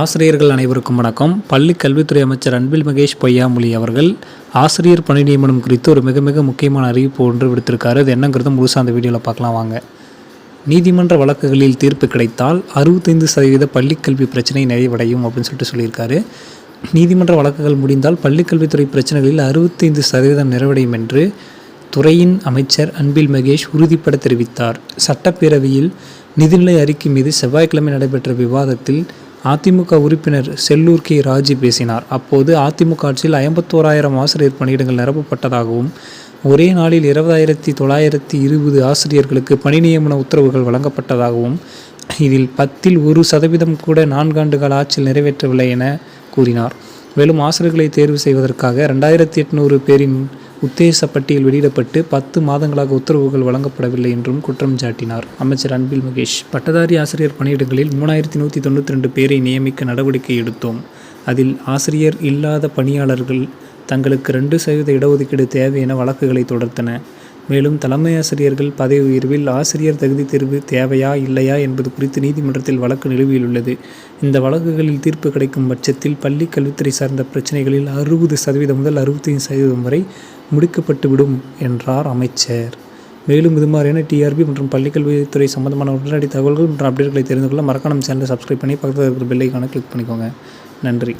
ஆசிரியர்கள் அனைவருக்கும் வணக்கம். பள்ளி கல்வித்துறை அமைச்சர் அன்பில் மகேஷ் பொய்யாமொழி அவர்கள் ஆசிரியர் பணி நியமனம் குறித்து ஒரு மிக மிக முக்கியமான அறிவிப்பு ஒன்று விடுத்திருக்காரு. அது என்னங்கிறது முழுசாக அந்த வீடியோவில் பார்க்கலாம் வாங்க. நீதிமன்ற வழக்குகளில் தீர்ப்பு கிடைத்தால் அறுபத்தைந்து சதவீத பள்ளிக்கல்வி பிரச்சனை நிறைவடையும் அப்படின்னு சொல்லிட்டு சொல்லியிருக்காரு. நீதிமன்ற வழக்குகள் முடிந்தால் பள்ளிக்கல்வித்துறை பிரச்சனைகளில் அறுபத்தைந்து சதவீதம் நிறைவடையும் என்று துறையின் அமைச்சர் அன்பில் மகேஷ் உறுதிப்பட தெரிவித்தார். சட்டப்பேரவையில் நிதிநிலை அறிக்கை மீது செவ்வாய்க்கிழமை நடைபெற்ற விவாதத்தில் அதிமுக உறுப்பினர் செல்லூர் கே. ராஜு பேசினார். அப்போது அதிமுக ஆட்சியில் ஐம்பத்தோராயிரம் ஆசிரியர் பணியிடங்கள் நிரப்பப்பட்டதாகவும் ஒரே நாளில் இருபதாயிரத்தி தொள்ளாயிரத்தி இருபது ஆசிரியர்களுக்கு பணி நியமன உத்தரவுகள் வழங்கப்பட்டதாகவும் இதில் பத்தில் ஒரு சதவீதம் கூட நான்காண்டுகள் ஆட்சியில் நிறைவேற்றவில்லை என கூறினார். மேலும் ஆசிரியர்களை தேர்வு செய்வதற்காக ரெண்டாயிரத்தி எட்நூறு பேரின் உத்தேச பட்டியல் வெளியிடப்பட்டு பத்து மாதங்களாக உத்தரவுகள் வழங்கப்படவில்லை என்றும் குற்றம் சாட்டினார். அமைச்சர் அன்பில் மகேஷ் பட்டதாரி ஆசிரியர் பணியிடங்களில் மூணாயிரத்தி நூற்றி தொண்ணூற்றி ரெண்டு பேரை நியமிக்க நடவடிக்கை எடுத்தோம். அதில் ஆசிரியர் இல்லாத பணியாளர்கள் தங்களுக்கு ரெண்டு சதவீத இடஒதுக்கீடு தேவை என வழக்குகளை தொடர்த்தன. மேலும் தலைமை ஆசிரியர்கள் பதவி உயர்வில் ஆசிரியர் தகுதி தேர்வு தேவையா இல்லையா என்பது குறித்து நீதிமன்றத்தில் வழக்கு நிலுவையில் உள்ளது. இந்த வழக்குகளில் தீர்ப்பு கிடைக்கும் பட்சத்தில் பள்ளி கல்வித்துறை சார்ந்த பிரச்சனைகளில் அறுபது சதவீதம் முதல் அறுபத்தைந்து சதவீதம் வரை முடிக்கப்பட்டுவிடும் என்றார் அமைச்சர். மேலும் இது மாதிரியான டிஆர்பி மற்றும் பள்ளிக்கல்வித்துறை சம்பந்தமான உடனடி தகவல்கள் மற்றும் அப்டேட்களை தெரிந்து கொள்ள மறக்காம சேனலை சப்ஸ்கிரைப் பண்ணி பக்கத்தில் இருக்கிற பெல்லைக்கான கிளிக் பண்ணிக்கோங்க. நன்றி.